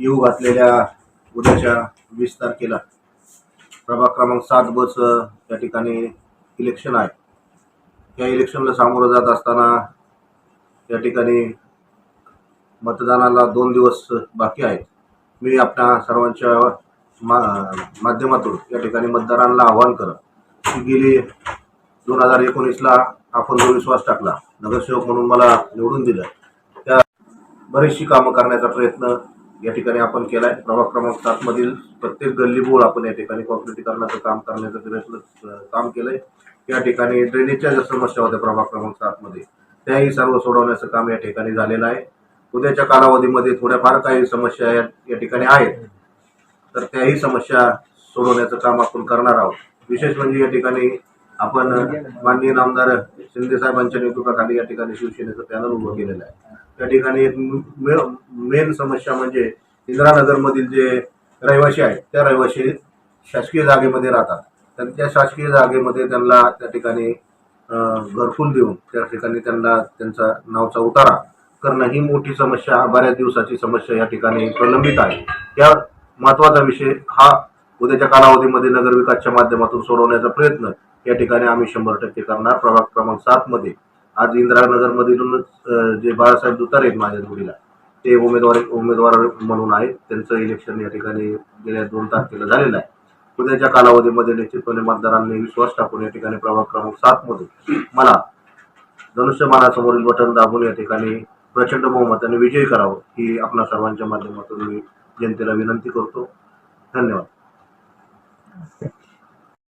येऊ घातलेल्या उद्याच्या वीस तारखेला. प्रभाग क्रमांक सात बस या ठिकाणी इलेक्शन आहे. त्या इलेक्शनला सामोरं जात असताना त्या ठिकाणी मतदानाला दोन दिवस बाकी आहेत. मी आपल्या सर्वांच्या मा माध्यमातून या ठिकाणी मतदारांना आवाहन करत की गेली दोन हजार एकोणीसला आपण जो विश्वास टाकला नगरसेवक म्हणून मला निवडून दिलं त्या बरीचशी कामं करण्याचा प्रयत्न या ठिकाणी आपण केला आहे प्रभाग क्रमांक सातमधील प्रत्येक गल्लीबोळ आपण या ठिकाणी कॉन्क्रिटीकरणाचं काम करण्याचं प्रयत्न काम केलं आहे या ठिकाणी ड्रेनेजच्या ज्या समस्या होत्या प्रभाग क्रमांक सातमध्ये त्याही सर्व सोडवण्याचं काम या ठिकाणी झालेलं आहे. उद्याच्या कालावधीमध्ये थोड्याफार काही समस्या या या ठिकाणी आहेत. तर त्याही समस्या सोडवण्याचं काम आपण करणार आहोत. विशेष म्हणजे या ठिकाणी आपण माननीय आमदार शिंदे साहेबांच्या नेतृत्वाखाली या ठिकाणी शिवसेनेचं पॅनल उभं केलेलं आहे. त्या ठिकाणी एक मेन समस्या म्हणजे इंदिरानगरमधील जे रहिवासी आहेत त्या रहिवासी शासकीय जागेमध्ये राहतात. तर त्या शासकीय जागेमध्ये त्यांना त्या ठिकाणी अं, घरकुल देऊन त्या ठिकाणी त्यांना त्यांचा नावचा उतारा करणं ही मोठी समस्या बऱ्याच दिवसाची समस्या या ठिकाणी प्रलंबित आहे. त्या महत्त्वाचा विषय हा उद्याच्या कालावधीमध्ये नगरविकासच्या माध्यमातून सोडवण्याचा प्रयत्न या ठिकाणी आम्ही शंभर टक्के करणार. प्रभाग क्रमांक सातमध्ये आज इंदिरानगरमधूनच जे बाळासाहेब दुतार आहेत माझ्या जोडीला ते उमेदवार उमेदवार म्हणून आहेत. त्यांचं इलेक्शन या ठिकाणी गेल्या दोन तारखेला झालेलं आहे. उद्याच्या कालावधीमध्ये निश्चितपणे मतदारांनी विश्वास टाकून या ठिकाणी प्रभाग क्रमांक सातमध्ये मला धनुष्यमानासमोरील बटन दाबून या ठिकाणी प्रचंड बहुमताने विजयी करावं ही आपणा सर्वांच्या माध्यमातून मी जनतेला विनंती करतो. धन्यवाद. Okay.